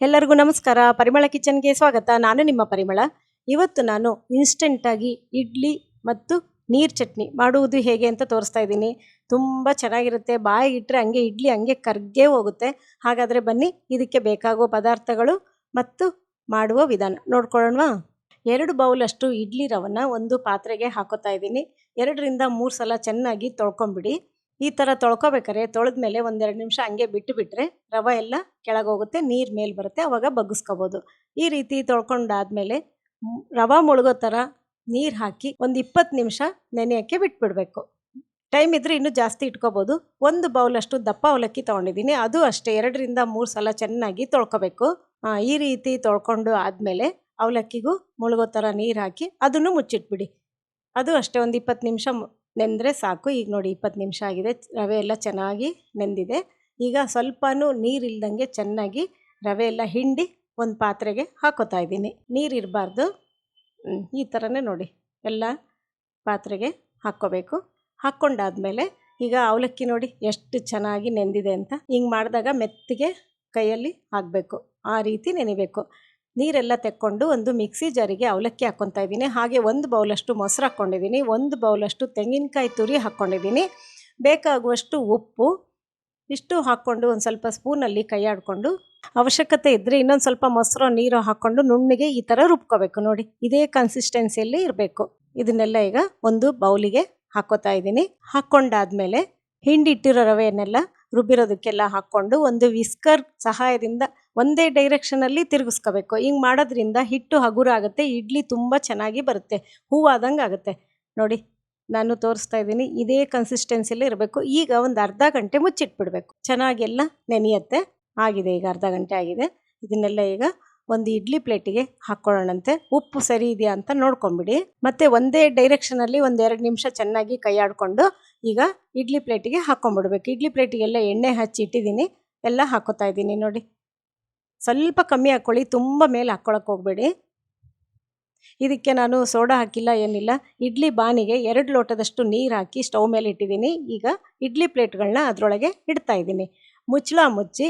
ಎಲ್ಲರಿಗೂ ನಮಸ್ಕಾರ. ಪರಿಮಳ ಕಿಚನ್ಗೆ ಸ್ವಾಗತ. ನಾನು ನಿಮ್ಮ ಪರಿಮಳ. ಇವತ್ತು ನಾನು ಇನ್ಸ್ಟೆಂಟಾಗಿ ಇಡ್ಲಿ ಮತ್ತು ನೀರು ಚಟ್ನಿ ಮಾಡುವುದು ಹೇಗೆ ಅಂತ ತೋರಿಸ್ತಾ ಇದ್ದೀನಿ. ತುಂಬ ಚೆನ್ನಾಗಿರುತ್ತೆ. ಬಾಯಿಗೆ ಇಟ್ಟರೆ ಹಂಗೆ ಇಡ್ಲಿ ಹಂಗೆ ಕರ್ಗೇ ಹೋಗುತ್ತೆ. ಹಾಗಾದರೆ ಬನ್ನಿ, ಇದಕ್ಕೆ ಬೇಕಾಗುವ ಪದಾರ್ಥಗಳು ಮತ್ತು ಮಾಡುವ ವಿಧಾನ. ನೋಡ್ಕೊಳ್ಳೋಣವಾ? ಎರಡು ಬೌಲಷ್ಟು ಇಡ್ಲಿ ರವನ್ನ ಒಂದು ಪಾತ್ರೆಗೆ ಹಾಕೋತಾ ಇದ್ದೀನಿ. ಎರಡರಿಂದ ಮೂರು ಸಲ ಚೆನ್ನಾಗಿ ತೊಳ್ಕೊಂಬಿಡಿ. ಈ ಥರ ತೊಳ್ಕೊಬೇಕಾರೆ ತೊಳೆದ್ಮೇಲೆ ಒಂದೆರಡು ನಿಮಿಷ ಹಂಗೆ ಬಿಟ್ಟುಬಿಟ್ರೆ ರವೆ ಎಲ್ಲ ಕೆಳಗೆ ಹೋಗುತ್ತೆ ನೀರು ಮೇಲೆ ಬರುತ್ತೆ, ಅವಾಗ ಬಗ್ಗಿಸ್ಕೋಬೋದು ಈ ರೀತಿ ತೊಳ್ಕೊಂಡಾದ್ಮೇಲೆ ರವೆ ಮುಳುಗೋ ಥರ ನೀರು ಹಾಕಿ ಒಂದು ಇಪ್ಪತ್ತು ನಿಮಿಷ ನೆನೆಯೋಕ್ಕೆ ಬಿಟ್ಬಿಡಬೇಕು. ಟೈಮ್ ಇದ್ರೆ ಇನ್ನೂ ಜಾಸ್ತಿ ಇಟ್ಕೋಬೋದು. ಒಂದು ಬೌಲಷ್ಟು ದಪ್ಪ ಅವಲಕ್ಕಿ ತೊಗೊಂಡಿದ್ದೀನಿ. ಅದು ಅಷ್ಟೇ, ಎರಡರಿಂದ ಮೂರು ಸಲ ಚೆನ್ನಾಗಿ ತೊಳ್ಕೊಬೇಕು. ಈ ರೀತಿ ತೊಳ್ಕೊಂಡು ಆದಮೇಲೆ ಅವಲಕ್ಕಿಗೂ ಮುಳುಗೋ ಥರ ನೀರು ಹಾಕಿ ಅದನ್ನು ಮುಚ್ಚಿಟ್ಬಿಡಿ. ಅದು ಅಷ್ಟೇ, ಒಂದು ಇಪ್ಪತ್ತು ನಿಮಿಷ ನೆಂದರೆ ಸಾಕು. ಈಗ ನೋಡಿ ಇಪ್ಪತ್ತು ನಿಮಿಷ ಆಗಿದೆ. ರವೆ ಎಲ್ಲ ಚೆನ್ನಾಗಿ ನೆಂದಿದೆ. ಈಗ ಸ್ವಲ್ಪನೂ ನೀರಿಲ್ದಂಗೆ ಚೆನ್ನಾಗಿ ರವೆ ಎಲ್ಲ ಹಿಂಡಿ ಒಂದು ಪಾತ್ರೆಗೆ ಹಾಕೋತಾ ಇದ್ದೀನಿ. ನೀರಿರಬಾರ್ದು ಈ ಥರನೇ ನೋಡಿ. ಎಲ್ಲ ಪಾತ್ರೆಗೆ ಹಾಕ್ಕೋಬೇಕು. ಹಾಕ್ಕೊಂಡಾದಮೇಲೆ ಈಗ ಅವಲಕ್ಕಿ ನೋಡಿ ಎಷ್ಟು ಚೆನ್ನಾಗಿ ನೆಂದಿದೆ ಅಂತ. ಹಿಂಗೆ ಮಾಡಿದಾಗ ಮೆತ್ತಿಗೆ ಕೈಯಲ್ಲಿ ಹಾಕಬೇಕು ಆ ರೀತಿ ನೆನಿಬೇಕು. ನೀರೆಲ್ಲ ತೆಕ್ಕೊಂಡು ಒಂದು ಮಿಕ್ಸಿ ಜಾರಿಗೆ ಅವಲಕ್ಕಿ ಹಾಕ್ಕೊತಾ ಇದ್ದೀನಿ. ಹಾಗೆ ಒಂದು ಬೌಲಷ್ಟು ಮೊಸರು ಹಾಕ್ಕೊಂಡಿದ್ದೀನಿ. ಒಂದು ಬೌಲಷ್ಟು ತೆಂಗಿನಕಾಯಿ ತುರಿ ಹಾಕ್ಕೊಂಡಿದ್ದೀನಿ. ಬೇಕಾಗುವಷ್ಟು ಉಪ್ಪು ಇಷ್ಟು ಹಾಕ್ಕೊಂಡು ಒಂದು ಸ್ವಲ್ಪ ಸ್ಪೂನಲ್ಲಿ ಕೈ ಆಡಿಕೊಂಡು ಅವಶ್ಯಕತೆ ಇದ್ದರೆ ಇನ್ನೊಂದು ಸ್ವಲ್ಪ ಮೊಸರು, ನೀರು ಹಾಕ್ಕೊಂಡು ನುಣ್ಣಿಗೆ ಈ ಥರ ರುಬ್ಕೋಬೇಕು ನೋಡಿ. ಇದೇ ಕನ್ಸಿಸ್ಟೆನ್ಸಿಯಲ್ಲಿ ಇರಬೇಕು. ಇದನ್ನೆಲ್ಲ ಈಗ ಒಂದು ಬೌಲಿಗೆ ಹಾಕೋತಾ ಇದ್ದೀನಿ. ಹಾಕ್ಕೊಂಡಾದ್ಮೇಲೆ ಹಿಂಡಿಟ್ಟಿರೋ ರವೆಯನ್ನೆಲ್ಲ ರುಬ್ಬಿರೋದಕ್ಕೆಲ್ಲ ಹಾಕ್ಕೊಂಡು ಒಂದು ವಿಸ್ಕರ್ ಸಹಾಯದಿಂದ ಒಂದೇ ಡೈರೆಕ್ಷನಲ್ಲಿ ತಿರುಗಿಸ್ಕೋಬೇಕು. ಹಿಂಗೆ ಮಾಡೋದ್ರಿಂದ ಹಿಟ್ಟು ಹಗುರ ಆಗುತ್ತೆ, ಇಡ್ಲಿ ತುಂಬ ಚೆನ್ನಾಗಿ ಬರುತ್ತೆ, ಹೂವಾದಂಗೆ ಆಗುತ್ತೆ. ನೋಡಿ, ನಾನು ತೋರಿಸ್ತಾ ಇದ್ದೀನಿ, ಇದೇ ಕನ್ಸಿಸ್ಟೆನ್ಸಿಯಲ್ಲಿ ಇರಬೇಕು. ಈಗ ಒಂದು ಅರ್ಧ ಗಂಟೆ ಮುಚ್ಚಿಟ್ಬಿಡ್ಬೇಕು. ಚೆನ್ನಾಗೆಲ್ಲ ನೆನೆಯುತ್ತೆ. ಆಗಿದೆ, ಈಗ ಅರ್ಧ ಗಂಟೆ ಆಗಿದೆ. ಇದನ್ನೆಲ್ಲ ಈಗ ಒಂದು ಇಡ್ಲಿ ಪ್ಲೇಟಿಗೆ ಹಾಕ್ಕೊಳ್ಳೋಣಂತೆ. ಉಪ್ಪು ಸರಿ ಇದೆಯಾ ಅಂತ ನೋಡ್ಕೊಂಬಿಡಿ. ಮತ್ತೆ ಒಂದೇ ಡೈರೆಕ್ಷನಲ್ಲಿ ಒಂದು ಎರಡು ನಿಮಿಷ ಚೆನ್ನಾಗಿ ಕೈಯಾಡಿಕೊಂಡು ಈಗ ಇಡ್ಲಿ ಪ್ಲೇಟಿಗೆ ಹಾಕ್ಕೊಂಬಿಡ್ಬೇಕು. ಇಡ್ಲಿ ಪ್ಲೇಟಿಗೆಲ್ಲ ಎಣ್ಣೆ ಹಚ್ಚಿ ಇಟ್ಟಿದ್ದೀನಿ. ಎಲ್ಲ ಹಾಕೋತಾ ಇದ್ದೀನಿ ನೋಡಿ. ಸ್ವಲ್ಪ ಕಮ್ಮಿ ಹಾಕ್ಕೊಳ್ಳಿ, ತುಂಬ ಮೇಲೆ ಹಾಕ್ಕೊಳಕ್ಕೆ ಹೋಗಬೇಡಿ. ಇದಕ್ಕೆ ನಾನು ಸೋಡಾ ಹಾಕಿಲ್ಲ, ಏನಿಲ್ಲ. ಇಡ್ಲಿ ಬಾನಿಗೆ ಎರಡು ಲೋಟದಷ್ಟು ನೀರು ಹಾಕಿ ಸ್ಟವ್ ಮೇಲೆ ಇಟ್ಟಿದ್ದೀನಿ. ಈಗ ಇಡ್ಲಿ ಪ್ಲೇಟ್ಗಳನ್ನ ಅದರೊಳಗೆ ಇಡ್ತಾ ಇದ್ದೀನಿ. ಮುಚ್ಚಳ ಮುಚ್ಚಿ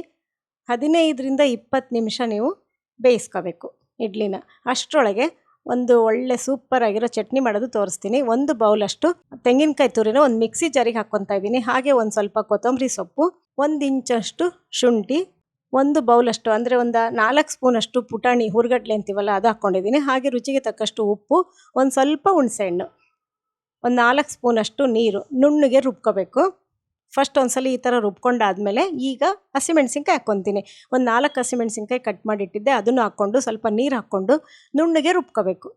ಹದಿನೈದರಿಂದ ಇಪ್ಪತ್ತು ನಿಮಿಷ ನೀವು ಬೇಯಿಸ್ಕೋಬೇಕು ಇಡ್ಲಿನ. ಅಷ್ಟರೊಳಗೆ ಒಂದು ಒಳ್ಳೆ ಸೂಪರ್ ಆಗಿರೋ ಚಟ್ನಿ ಮಾಡೋದು ತೋರಿಸ್ತೀನಿ. ಒಂದು ಬೌಲಷ್ಟು ತೆಂಗಿನಕಾಯಿ ತುರಿನ ಒಂದು ಮಿಕ್ಸಿ ಜಾರಿಗೆ ಹಾಕ್ಕೊತಾ ಇದ್ದೀನಿ. ಹಾಗೆ ಒಂದು ಸ್ವಲ್ಪ ಕೊತ್ತಂಬರಿ ಸೊಪ್ಪು, ಒಂದು ಇಂಚಷ್ಟು ಶುಂಠಿ, ಒಂದು ಬೌಲಷ್ಟು ಅಂದರೆ ಒಂದು ನಾಲ್ಕು ಸ್ಪೂನಷ್ಟು ಪುಟಾಣಿ ಹುರ್ಗಡ್ಲೆ ಅಂತೀವಲ್ಲ ಅದು ಹಾಕ್ಕೊಂಡಿದ್ದೀನಿ. ಹಾಗೆ ರುಚಿಗೆ ತಕ್ಕಷ್ಟು ಉಪ್ಪು, ಒಂದು ಸ್ವಲ್ಪ ಹುಣಸೆಹಣ್ಣು, ಒಂದು ನಾಲ್ಕು ಸ್ಪೂನಷ್ಟು ನೀರು, ನುಣ್ಣಗೆ ರುಬ್ಕೋಬೇಕು. ಫಸ್ಟ್ ಒಂದ್ಸಲ ಈ ಥರ ರುಬ್ಕೊಂಡಾದ್ಮೇಲೆ ಈಗ ಹಸಿಮೆಣ್ಸಿನ್ಕಾಯಿ ಹಾಕ್ಕೊತೀನಿ. ಒಂದು ನಾಲ್ಕು ಹಸಿಮೆಣ್ಸಿನ್ಕಾಯಿ ಕಟ್ ಮಾಡಿಟ್ಟಿದ್ದೆ, ಅದನ್ನು ಹಾಕ್ಕೊಂಡು ಸ್ವಲ್ಪ ನೀರು ಹಾಕ್ಕೊಂಡು ನುಣ್ಣಗೆ ರುಬ್ಕೋಬೇಕು.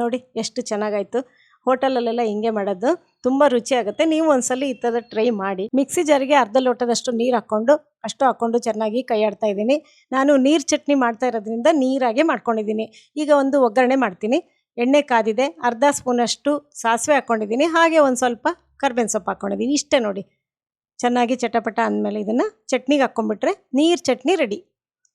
ನೋಡಿ ಎಷ್ಟು ಚೆನ್ನಾಗಾಯಿತು. ಹೋಟೆಲಲ್ಲೆಲ್ಲ ಹಿಂಗೆ ಮಾಡೋದು. ತುಂಬ ರುಚಿ ಆಗುತ್ತೆ. ನೀವು ಒಂದ್ಸಲ ಈ ಥರ ಟ್ರೈ ಮಾಡಿ. ಮಿಕ್ಸಿ ಜಾರಿಗೆ ಅರ್ಧ ಲೋಟದಷ್ಟು ನೀರು ಹಾಕ್ಕೊಂಡು, ಅಷ್ಟು ಹಾಕ್ಕೊಂಡು ಚೆನ್ನಾಗಿ ಕೈ ಆಡ್ತಾ ಇದ್ದೀನಿ. ನಾನು ನೀರು ಚಟ್ನಿ ಮಾಡ್ತಾ ಇರೋದ್ರಿಂದ ನೀರಾಗೆ ಮಾಡ್ಕೊಂಡಿದ್ದೀನಿ. ಈಗ ಒಂದು ಒಗ್ಗರಣೆ ಮಾಡ್ತೀನಿ. ಎಣ್ಣೆ ಕಾದಿದೆ, ಅರ್ಧ ಸ್ಪೂನಷ್ಟು ಸಾಸಿವೆ ಹಾಕ್ಕೊಂಡಿದ್ದೀನಿ, ಹಾಗೆ ಒಂದು ಸ್ವಲ್ಪ ಕರ್ಬೇವಿನ ಸೊಪ್ಪು ಹಾಕ್ಕೊಂಡಿದ್ದೀನಿ. ಇಷ್ಟೇ ನೋಡಿ. ಚೆನ್ನಾಗಿ ಚಟಪಟ ಅಂದಮೇಲೆ ಇದನ್ನು ಚಟ್ನಿಗೆ ಹಾಕ್ಕೊಂಬಿಟ್ರೆ ನೀರು ಚಟ್ನಿ ರೆಡಿ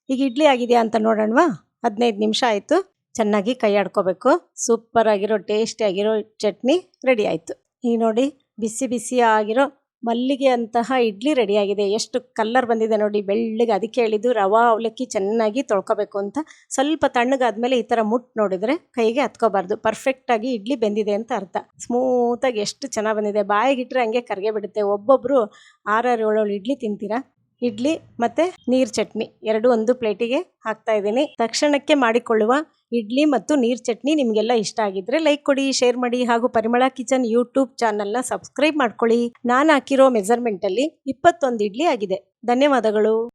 ಈಗ ಇಡ್ಲಿ ಆಗಿದೆಯಾ ಅಂತ ನೋಡೋಣವಾ? ಹದಿನೈದು ನಿಮಿಷ ಆಯಿತು. ಚೆನ್ನಾಗಿ ಕೈ ಆಡ್ಕೋಬೇಕು. ಸೂಪರ್ ಆಗಿರೋ, ಟೇಸ್ಟಿ ಆಗಿರೋ ಚಟ್ನಿ ರೆಡಿ ಆಯಿತು. ಈಗ ನೋಡಿ, ಬಿಸಿ ಬಿಸಿ ಆಗಿರೋ ಮಲ್ಲಿಗೆ ಅಂತಹ ಇಡ್ಲಿ ರೆಡಿಯಾಗಿದೆ. ಎಷ್ಟು ಕಲ್ಲರ್ ಬಂದಿದೆ ನೋಡಿ, ಬೆಳ್ಳಗೆ ಅದಕ್ಕೆ ಹೇಳಿದ್ದು, ರವಾ, ಅವಲಕ್ಕಿ ಚೆನ್ನಾಗಿ ತೊಳ್ಕೊಬೇಕು ಅಂತ. ಸ್ವಲ್ಪ ತಣ್ಣಗಾದ್ಮೇಲೆ ಈ ಥರ ಮುಟ್ಟು ನೋಡಿದರೆ ಕೈಗೆ ಹತ್ಕೋಬಾರ್ದು. ಪರ್ಫೆಕ್ಟಾಗಿ ಇಡ್ಲಿ ಬೆಂದಿದೆ ಅಂತ ಅರ್ಥ. ಸ್ಮೂತಾಗಿ ಎಷ್ಟು ಚೆನ್ನಾಗಿ ಬಂದಿದೆ. ಬಾಯಿಗಿಟ್ರೆ ಹಂಗೆ ಕರಿಗೆ ಬಿಡುತ್ತೆ. ಒಬ್ಬೊಬ್ಬರು ಆರಾರು ಏಳೇಳು ಇಡ್ಲಿ ತಿಂತೀರಾ? ಇಡ್ಲಿ ಮತ್ತು ನೀರು ಚಟ್ನಿ. ಎರಡು ಒಂದು ಪ್ಲೇಟಿಗೆ ಹಾಕ್ತಾ ಇದ್ದೀನಿ. ತಕ್ಷಣಕ್ಕೆ ಮಾಡಿಕೊಳ್ಳುವ ಇಡ್ಲಿ ಮತ್ತು ನೀರು ಚಟ್ನಿ ನಿಮಗೆಲ್ಲ ಇಷ್ಟ ಆಗಿದ್ರೆ ಲೈಕ್ ಕೊಡಿ ಶೇರ್ ಮಾಡಿ ಹಾಗೂ ಪರಿಮಳ ಕಿಚನ್ ಯೂಟ್ಯೂಬ್ ಚಾನಲ್ನ ಸಬ್ಸ್ಕ್ರೈಬ್ ಮಾಡ್ಕೊಳ್ಳಿ. ನಾನು ಹಾಕಿರೋ ಮೆಜರ್ಮೆಂಟಲ್ಲಿ ಇಪ್ಪತ್ತೊಂದು ಇಡ್ಲಿ ಆಗಿದೆ. ಧನ್ಯವಾದಗಳು.